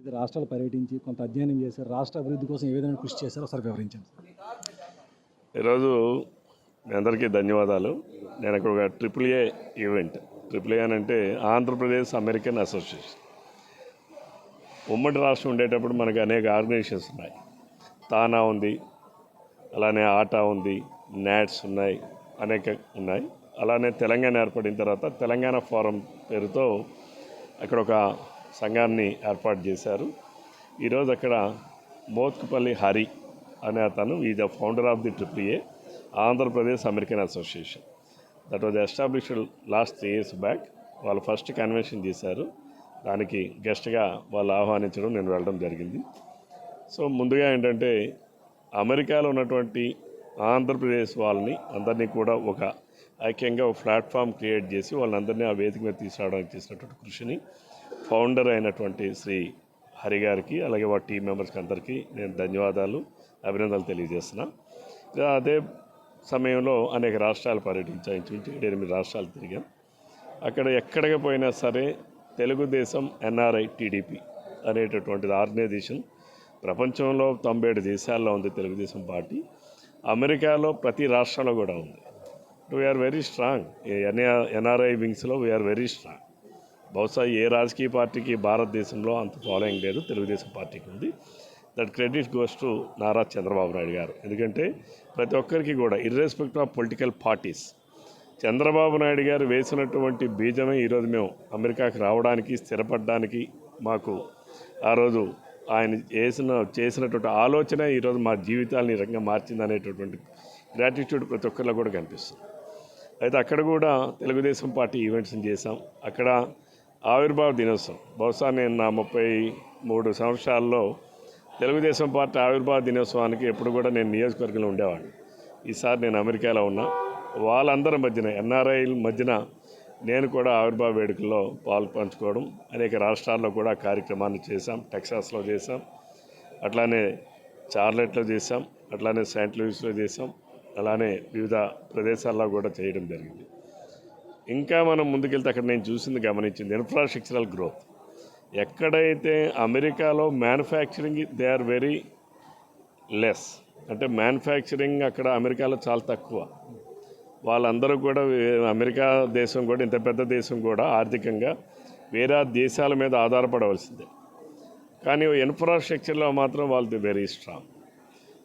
ఇది రాష్ట్రాలు పర్యటించి కొంత అధ్యయనం చేశారు రాష్ట్ర అభివృద్ధి కోసం ఏ విధంగా కృషి చేశారో ఒకసారి వివరించండి ఈరోజు మీ అందరికీ ధన్యవాదాలు. నేను అక్కడ ఒక triple A event triple A అని అంటే ఆంధ్రప్రదేశ్ అమెరికన్ అసోసియేషన్. ఉమ్మడి రాష్ట్రం ఉండేటప్పుడు మనకి అనేక ఆర్గనైజేషన్స్ ఉన్నాయి. తానా ఉంది అలానే ఆటా ఉంది నాట్స్ ఉన్నాయి అనేక ఉన్నాయి. అలానే తెలంగాణ ఏర్పడిన తర్వాత తెలంగాణ ఫోరం పేరుతో అక్కడ ఒక సంఘాన్ని ఏర్పాటు చేశారు. ఈరోజు అక్కడ మోత్కుపల్లి హరి అనే అతను ఈ the founder of the triple A A Andhra Pradesh American association. That was established last three years back వాళ్ళు ఫస్ట్ కన్వెన్షన్ చేశారు. దానికి గెస్ట్గా వాళ్ళు ఆహ్వానించడం నేను వెళ్ళడం జరిగింది. సో ముందుగా ఏంటంటే అమెరికాలో ఉన్నటువంటి ఆంధ్రప్రదేశ్ వాళ్ళని అందరినీ కూడా ఒక ఐక్యంగా ఒక ప్లాట్ఫామ్ క్రియేట్ చేసి వాళ్ళందరినీ ఆ వేదిక మీద తీసుకురావడానికి చేసినటువంటి కృషిని ఫౌండర్ అయినటువంటి శ్రీ హరి గారికి అలాగే వారి టీం మెంబర్స్కి అందరికీ నేను ధన్యవాదాలు అభినందనలు తెలియజేస్తున్నా. అదే సమయంలో అనేక రాష్ట్రాలు పర్యటించాం ఇంచుమించు ఏడు ఎనిమిది రాష్ట్రాలు తిరిగాం. అక్కడ ఎక్కడికి పోయినా సరే తెలుగుదేశం ఎన్ఆర్ఐ టీడీపీ అనేటటువంటిది ఆర్గనైజేషన్. ప్రపంచంలో తొంభై ఏడు దేశాల్లో ఉంది తెలుగుదేశం పార్టీ. అమెరికాలో ప్రతి రాష్ట్రంలో కూడా ఉంది. వీఆర్ వెరీ స్ట్రాంగ్ ఎన్ఆర్ఐ వింగ్స్లో వీఆర్ వెరీ స్ట్రాంగ్ బహుశా ఏ రాజకీయ పార్టీకి భారతదేశంలో అంత ఫాలోయింగ్ లేదు. తెలుగుదేశం పార్టీకి ఉంది. That credit goes to Nara Chandrababu Naidu garu. ఎందుకంటే ప్రతి ఒక్కరికి కూడా irrespect of political parties Chandrababu Naidu garu వేసినటువంటి బీజమే ఈరోజు మేము అమెరికాకి రావడానికి స్థిరపడడానికి మాకు ఆ రోజు ఆయన చేసిన చేసినటువంటి ఆలోచన ఈరోజు మా జీవితాలను ఈ రకంగా మార్చింది అనేటటువంటి గ్రాటిట్యూడ్ ప్రతి ఒక్కరిలో కూడా కనిపిస్తుంది. అయితే అక్కడ కూడా తెలుగుదేశం పార్టీ ఈవెంట్స్ని చేశాం. అక్కడ ఆవిర్భావ దినోత్సవం. బహుశా నేను నా ముప్పై మూడు సంవత్సరాల్లో తెలుగుదేశం పార్టీ ఆవిర్భావ దినోత్సవానికి ఎప్పుడు కూడా నేను నియోజకవర్గంలో ఉండేవాడిని. ఈసారి నేను అమెరికాలో ఉన్నా. వాళ్ళందరి మధ్యన ఎన్ఆర్ఐల మధ్యన నేను కూడా ఆవిర్భావ వేడుకల్లో పాలు పంచుకోవడం అనేక రాష్ట్రాల్లో కూడా కార్యక్రమాన్ని చేశాం. టెక్సాస్లో చేశాం. అట్లానే చార్లెట్లో చేశాం. అట్లానే సెయింట్ లూయిస్లో చేశాం. అలానే వివిధ ప్రదేశాల్లో కూడా చేయడం జరిగింది. ఇంకా మనం ముందుకెళ్తే అక్కడ నేను చూసింది గమనించింది ఇన్ఫ్రాస్ట్రక్చరల్ గ్రోత్ ఎక్కడైతే అమెరికాలో manufacturing they are very less అంటే మ్యానుఫ్యాక్చరింగ్ అక్కడ అమెరికాలో చాలా తక్కువ. వాళ్ళందరూ కూడా అమెరికా దేశం కూడా ఇంత పెద్ద దేశం కూడా ఆర్థికంగా వేరే దేశాల మీద ఆధారపడవలసిందే. కానీ ఇన్ఫ్రాస్ట్రక్చర్లో మాత్రం వాళ్ళది వెరీ స్ట్రాంగ్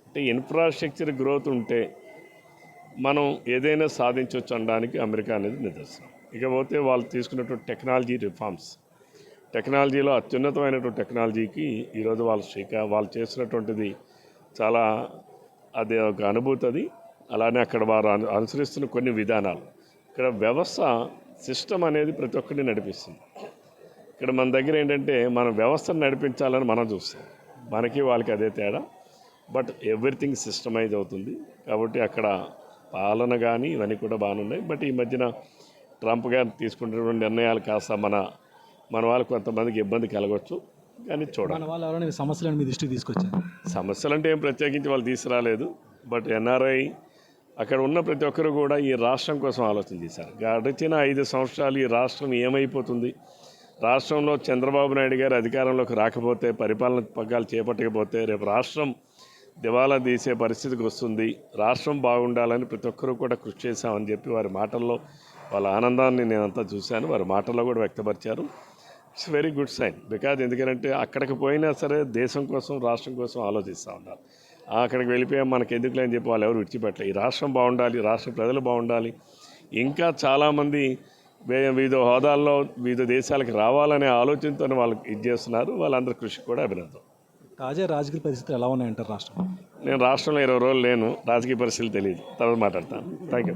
అంటే ఇన్ఫ్రాస్ట్రక్చర్ గ్రోత్ ఉంటే మనం ఏదైనా సాధించవచ్చు అనడానికి అమెరికా అనేది నిదర్శనం. ఇకపోతే వాళ్ళు తీసుకున్నటువంటి టెక్నాలజీ రిఫార్మ్స్ టెక్నాలజీలో అత్యున్నతమైనటువంటి టెక్నాలజీకి ఈరోజు వాళ్ళు శ్రీకా వాళ్ళు చేసినటువంటిది చాలా అది ఒక అనుభూతి అది. అలానే అక్కడ వారు అను అనుసరిస్తున్న కొన్ని విధానాలు. ఇక్కడ వ్యవస్థ సిస్టమ్ అనేది ప్రతి ఒక్కరిని నడిపిస్తుంది. ఇక్కడ మన దగ్గర ఏంటంటే మన వ్యవస్థను నడిపించాలని మనం చూస్తాం. మనకి వాళ్ళకి అదే తేడా. బట్ ఎవ్రీథింగ్ సిస్టమైజ్ అవుతుంది. కాబట్టి అక్కడ పాలన కానీ ఇవన్నీ కూడా బాగున్నాయి. బట్ ఈ మధ్యన ట్రంప్ గారు తీసుకుంటున్నటువంటి నిర్ణయాలు కాస్త మన మన వాళ్ళకి కొంతమందికి ఇబ్బంది కలగవచ్చు కానీ చూడాలి. వాళ్ళు ఎవరైనా సమస్యలను మీ దృష్టికి తీసుకొచ్చారు? సమస్యలు అంటే ఏం ప్రత్యేకించి వాళ్ళు తీసుకురాలేదు. బట్ ఎన్ఆర్ఐ అక్కడ ఉన్న ప్రతి ఒక్కరు కూడా ఈ రాష్ట్రం కోసం ఆలోచన చేశారు. గడిచిన ఐదు సంవత్సరాలు ఈ రాష్ట్రం ఏమైపోతుంది? రాష్ట్రంలో చంద్రబాబు నాయుడు గారు అధికారంలోకి రాకపోతే పరిపాలన పగ్గాలు చేపట్టకపోతే రేపు రాష్ట్రం దివాలా తీసే పరిస్థితికి వస్తుంది. రాష్ట్రం బాగుండాలని ప్రతి ఒక్కరూ కూడా కృషి చేశామని చెప్పి వారి మాటల్లో వాళ్ళ ఆనందాన్ని నేనంతా చూశాను. వారి మాటల్లో కూడా వ్యక్తపరిచారు. It's very good sign because ఎందుకంటే అక్కడికి పోయినా సరే దేశం కోసం రాష్ట్రం కోసం ఆలోచిస్తూ ఉన్నారు. అక్కడికి వెళ్ళిపోయాం మనకి ఎందుకులే అని చెప్పి వాళ్ళు ఎవరు విడిచిపెట్టలేదు ఈ రాష్ట్రం బాగుండాలి రాష్ట్ర ప్రజలు బాగుండాలి. ఇంకా చాలామంది వివిధ హోదాల్లో వివిధ దేశాలకు రావాలనే ఆలోచనతో వాళ్ళు ఇది చేస్తున్నారు. వాళ్ళందరి కృషి కూడా అభినందన. తాజా రాజకీయ పరిస్థితులు ఎలా ఉన్నాయంటారు రాష్ట్రం నేను రాష్ట్రంలో ఇరవై రోజులు లేను. రాజకీయ పరిస్థితులు తెలియదు. తర్వాత మాట్లాడతాను. Thank you